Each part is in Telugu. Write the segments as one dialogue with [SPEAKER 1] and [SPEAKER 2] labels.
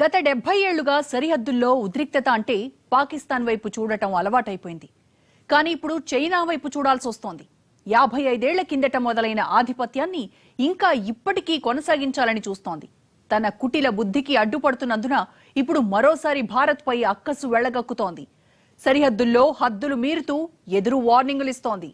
[SPEAKER 1] గత డెబ్బై ఏళ్ళుగా సరిహద్దుల్లో ఉద్రిక్తత అంటే పాకిస్తాన్ వైపు చూడటం అలవాటైపోయింది. కానీ ఇప్పుడు చైనా వైపు చూడాల్సి వస్తోంది. యాభై ఐదేళ్ళ కిందట మొదలైన ఆధిపత్యాన్ని ఇంకా ఇప్పటికీ కొనసాగించాలని చూస్తోంది. తన కుటిల బుద్ధికి అడ్డుపడుతున్నందున ఇప్పుడు మరోసారి భారత్పై అక్కసు వెళ్ళగక్కుతోంది. సరిహద్దుల్లో హద్దులు మీరుతూ ఎదురు వార్నింగులు ఇస్తోంది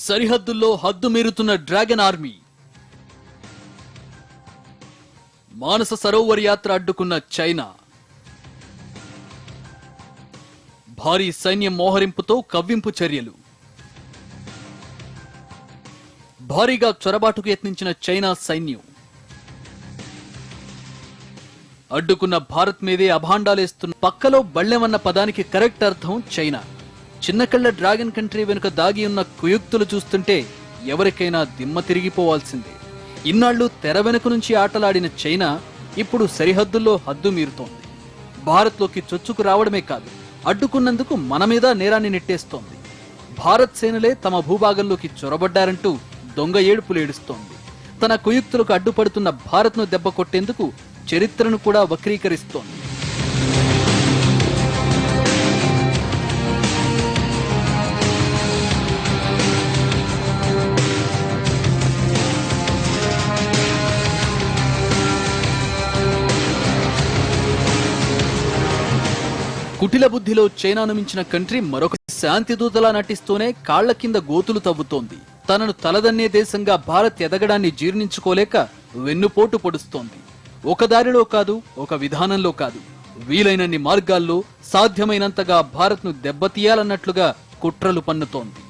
[SPEAKER 2] సరిహద్దుల్లో హద్దు మీరుతున్న డ్రాగన్ ఆర్మీ. మానస సరోవర్ యాత్ర అడ్డుకున్న చైనా. భారీ సైన్యం మోహరింపుతో కవ్వింపు చర్యలు. భారీగా చొరబాటుకు యత్నించిన చైనా సైన్యం. అడ్డుకున్న భారత్ మీదే అభాండాలేస్తున్న పక్కలో బళ్ళెమన్న పదానికి కరెక్ట్ అర్థం చైనా. చిన్నకళ్ళ డ్రాగన్ కంట్రీ వెనుక దాగి ఉన్న కుయుక్తులు చూస్తుంటే ఎవరికైనా దిమ్మ తిరిగిపోవాల్సిందే. ఇన్నాళ్ళు తెర వెనుక నుంచి ఆటలాడిన చైనా ఇప్పుడు సరిహద్దుల్లో హద్దు మీరుతోంది. భారత్లోకి చొచ్చుకు రావడమే కాదు అడ్డుకున్నందుకు మన మీద నేరాన్ని నెట్టేస్తోంది. భారత్ సేనలే తమ భూభాగంలోకి చొరబడ్డారంటూ దొంగ ఏడుపులు ఏడుస్తోంది. తన కుయుక్తులకు అడ్డుపడుతున్న భారత్ను దెబ్బ కొట్టేందుకు చరిత్రను కూడా వక్రీకరిస్తోంది. కుటిల బుద్ధిలో చైనాను మించిన కంట్రీ మరొక శాంతి దూతలా నటిస్తూనే కాళ్ళ కింద గోతులు తవ్వుతోంది. తనను తలదన్నే దేశంగా భారత్ ఎదగడాన్ని జీర్ణించుకోలేక వెన్నుపోటు పొడుస్తోంది. ఒక దారిలో కాదు ఒక విధానంలో కాదు. వీలైనన్ని మార్గాల్లో సాధ్యమైనంతగా భారత్ను దెబ్బతీయాలన్నట్లుగా కుట్రలు పన్నుతోంది.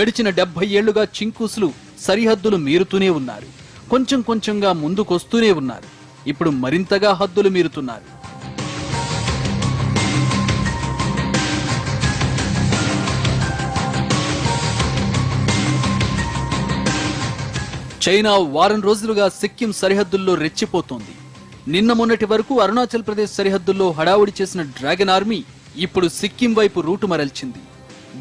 [SPEAKER 2] గడిచిన డెబ్బై ఏళ్ళుగా చింకూసులు సరిహద్దులు మీరుతూనే ఉన్నారు. కొంచెం కొంచెంగా ముందుకొస్తూనే ఉన్నారు. ఇప్పుడు మరింతగా హద్దులు మీరుతున్నారు. చైనా వారం రోజులుగా సిక్కిం సరిహద్దుల్లో రెచ్చిపోతోంది. నిన్న మొన్నటి వరకు అరుణాచల్ ప్రదేశ్ సరిహద్దుల్లో హడావుడి చేసిన డ్రాగన్ ఆర్మీ ఇప్పుడు సిక్కిం వైపు రూటు మరల్చింది.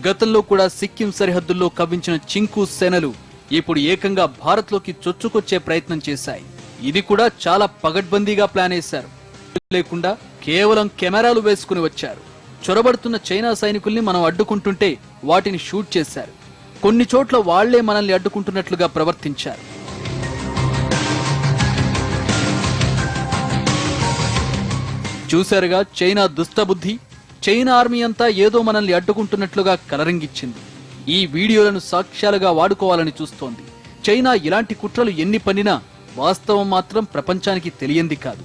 [SPEAKER 2] గతంలో కూడా సిక్కిం సరిహద్దుల్లో కవ్వించిన చింకు సేనలు ఇప్పుడు ఏకంగా భారత్లోకి చొచ్చుకొచ్చే ప్రయత్నం చేశాయి. ఇది కూడా చాలా పగడ్బందీగా ప్లాన్ వేశారు. లేకుండా కేవలం కెమెరాలు వేసుకుని వచ్చారు. చొరబడుతున్న చైనా సైనికుల్ని మనం అడ్డుకుంటుంటే వాటిని షూట్ చేశారు. కొన్ని చోట్ల వాళ్ళే మనల్ని అడ్డుకుంటున్నట్లుగా ప్రవర్తించారు. చూశారుగా చైనా దుష్టబుద్ధి చైనా ఆర్మీ అంతా ఏదో మనల్ని అడ్డుకుంటున్నట్లుగా కలరింగిచ్చింది. ఈ వీడియోలను సాక్ష్యాలుగా వాడుకోవాలని చూస్తోంది. చైనా ఇలాంటి కుట్రలు ఎన్ని పన్నినా వాస్తవం మాత్రం ప్రపంచానికి తెలియంది కాదు.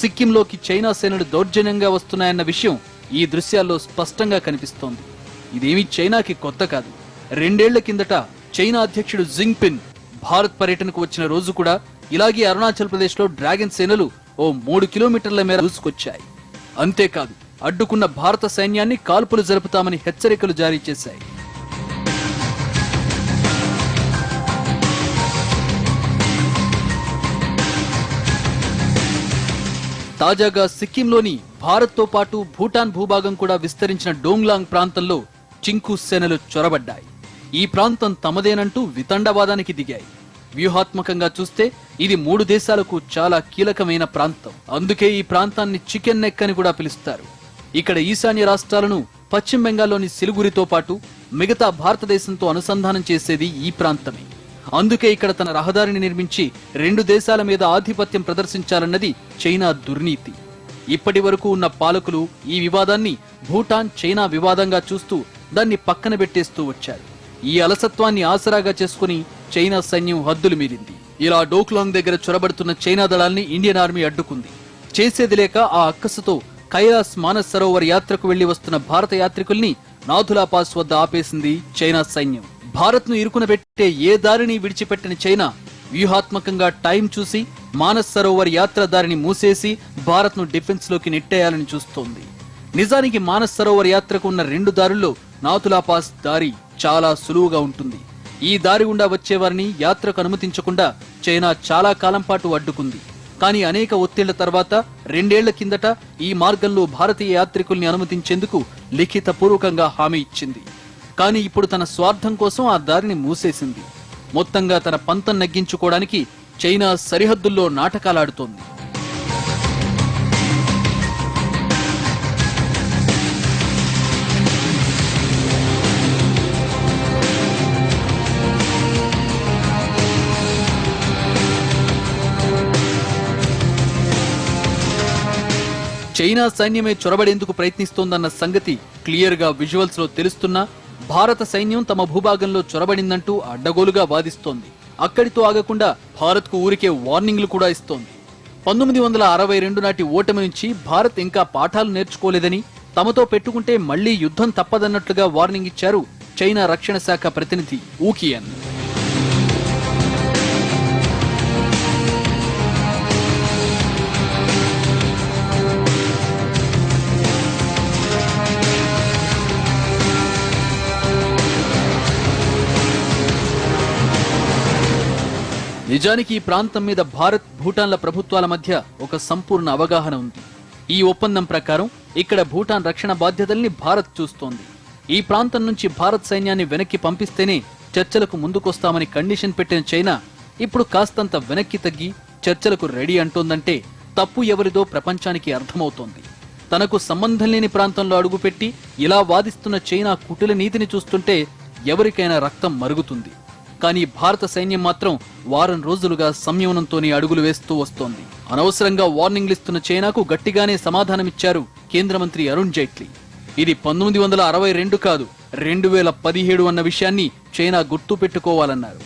[SPEAKER 2] సిక్కింలోకి చైనా సేనలు దౌర్జన్యంగా వస్తున్నాయన్న విషయం ఈ దృశ్యాల్లో స్పష్టంగా కనిపిస్తోంది. ఇదేమీ చైనాకి కొత్త కాదు. రెండేళ్ళ కిందట చైనా అధ్యక్షుడు జింగ్పిన్ భారత్ పర్యటనకు వచ్చిన రోజు కూడా ఇలాగే అరుణాచల్ ప్రదేశ్లో డ్రాగన్ సేనలు ఓ మూడు కిలోమీటర్ల మేర దూసుకొచ్చాయి. అంతేకాదు అడ్డుకున్న భారత సైన్యాన్ని కాల్పులు జరుపుతామని హెచ్చరికలు జారీ చేశాయి. తాజాగా సిక్కింలోని భారత్తో పాటు భూటాన్ భూభాగం కూడా విస్తరించిన డోంగ్లాంగ్ ప్రాంతంలో చింకు సేనలు చొరబడ్డాయి. ఈ ప్రాంతం తమదేనంటూ వితండవాదానికి దిగాయి. వ్యూహాత్మకంగా చూస్తే ఇది మూడు దేశాలకు చాలా కీలకమైన ప్రాంతం. అందుకే ఈ ప్రాంతాన్ని చికెన్ నెక్ అని కూడా పిలుస్తారు. ఇక్కడ ఈశాన్య రాష్ట్రాలను పశ్చిమ బెంగాల్లోని సిలిగురితో పాటు మిగతా భారతదేశంతో అనుసంధానం చేసేది ఈ ప్రాంతమే. అందుకే ఇక్కడ తన రహదారిని నిర్మించి రెండు దేశాల మీద ఆధిపత్యం ప్రదర్శించాలన్నది చైనా దుర్నీతి. ఇప్పటి వరకు ఉన్న పాలకులు ఈ వివాదాన్ని భూటాన్ చైనా వివాదంగా చూస్తూ దాన్ని పక్కన పెట్టేస్తూ వచ్చారు. ఈ అలసత్వాన్ని ఆసరాగా చేసుకుని చైనా సైన్యం హద్దులు మీరింది. ఇలా డోక్లాంగ్ దగ్గర చొరబడుతున్న చైనా దళాల్ని ఇండియన్ ఆర్మీ అడ్డుకుంది. చేసేది లేక ఆ అక్కసుతో కైలాస్ మానస్ సరోవర్ యాత్రకు వెళ్ళి వస్తున్న భారత యాత్రికుల్ని నాథులా పాస్ వద్ద ఆపేసింది చైనా సైన్యం. భారత్ను ఇరుకున పెట్టే ఏ దారిని విడిచిపెట్టిన చైనా వ్యూహాత్మకంగా టైం చూసి మానస్ సరోవర్ యాత్ర దారిని మూసేసి భారత్ను డిఫెన్స్లోకి నెట్టేయాలని చూస్తోంది. నిజానికి మానస్ సరోవర్ యాత్రకు ఉన్న రెండు దారుల్లో నాతులా పాస్ దారి చాలా సులువుగా ఉంటుంది. ఈ దారి గుండా వచ్చేవారిని యాత్రకు అనుమతించకుండా చైనా చాలా కాలం పాటు అడ్డుకుంది. కానీ అనేక ఒత్తిళ్ళ తర్వాత రెండేళ్ళ కిందట ఈ మార్గంలో భారతీయ యాత్రికుల్ని అనుమతించేందుకు లిఖిత పూర్వకంగా హామీ ఇచ్చింది. కానీ ఇప్పుడు తన స్వార్థం కోసం ఆ దారిని మూసేసింది. మొత్తంగా తన పంతం నగ్గించుకోవడానికి చైనా సరిహద్దుల్లో నాటకాలాడుతోంది. చైనా సైన్యమే చొరబడేందుకు ప్రయత్నిస్తోందన్న సంగతి క్లియర్గా విజువల్స్లో తెలుస్తున్నా భారత సైన్యం తమ భూభాగంలో చొరబడిందంటూ అడ్డగోలుగా వాదిస్తోంది. అక్కడితో ఆగకుండా భారత్కు ఊరికే వార్నింగ్లు కూడా ఇస్తోంది. పంతొమ్మిది వందల అరవై రెండు నాటి ఓటమి నుంచి భారత్ ఇంకా పాఠాలు నేర్చుకోలేదని తమతో పెట్టుకుంటే మళ్ళీ యుద్ధం తప్పదన్నట్లుగా వార్నింగ్ ఇచ్చారు చైనా రక్షణ శాఖ ప్రతినిధి ఊకియన్ నిజానికి ఈ ప్రాంతం మీద భారత్ భూటాన్ల ప్రభుత్వాల మధ్య ఒక సంపూర్ణ అవగాహన ఉంది. ఈ ఒప్పందం ప్రకారం ఇక్కడ భూటాన్ రక్షణ బాధ్యతల్ని భారత్ చూస్తోంది. ఈ ప్రాంతం నుంచి భారత్ సైన్యాన్ని వెనక్కి పంపిస్తేనే చర్చలకు ముందుకొస్తామని కండిషన్ పెట్టిన చైనా ఇప్పుడు కాస్తంత వెనక్కి తగ్గి చర్చలకు రెడీ అంటోందంటే తప్పు ఎవరిదో ప్రపంచానికి అర్థమవుతోంది. తనకు సంబంధం లేని ప్రాంతంలో అడుగుపెట్టి ఇలా వాదిస్తున్న చైనా కుటిల నీతిని చూస్తుంటే ఎవరికైనా రక్తం మరుగుతుంది. కానీ భారత సైన్యం మాత్రం వారం రోజులుగా సంయమనంతోనే అడుగులు వేస్తూ వస్తోంది. అనవసరంగా వార్నింగ్లు ఇస్తున్న చైనాకు గట్టిగానే సమాధానమిచ్చారు కేంద్ర మంత్రి అరుణ్ జైట్లీ. ఇది పంతొమ్మిది వందల అరవై రెండు కాదు రెండు వేల పదిహేడు అన్న విషయాన్ని చైనా గుర్తు పెట్టుకోవాలన్నారు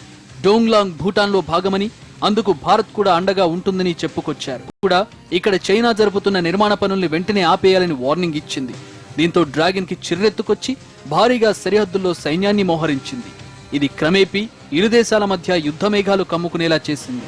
[SPEAKER 2] డోంగ్లాంగ్ భూటాన్లో భాగమని అందుకు భారత్ కూడా అండగా ఉంటుందని చెప్పుకొచ్చారు. కూడా ఇక్కడ చైనా జరుపుతున్న నిర్మాణ పనుల్ని వెంటనే ఆపేయాలని వార్నింగ్ ఇచ్చింది. దీంతో డ్రాగన్కి చిర్రెత్తుకొచ్చి భారీగా సరిహద్దుల్లో సైన్యాన్ని మోహరించింది. ఇది క్రమేపీ ఇరు దేశాల మధ్య యుద్ధ మేఘాలు కమ్ముకునేలా చేసింది.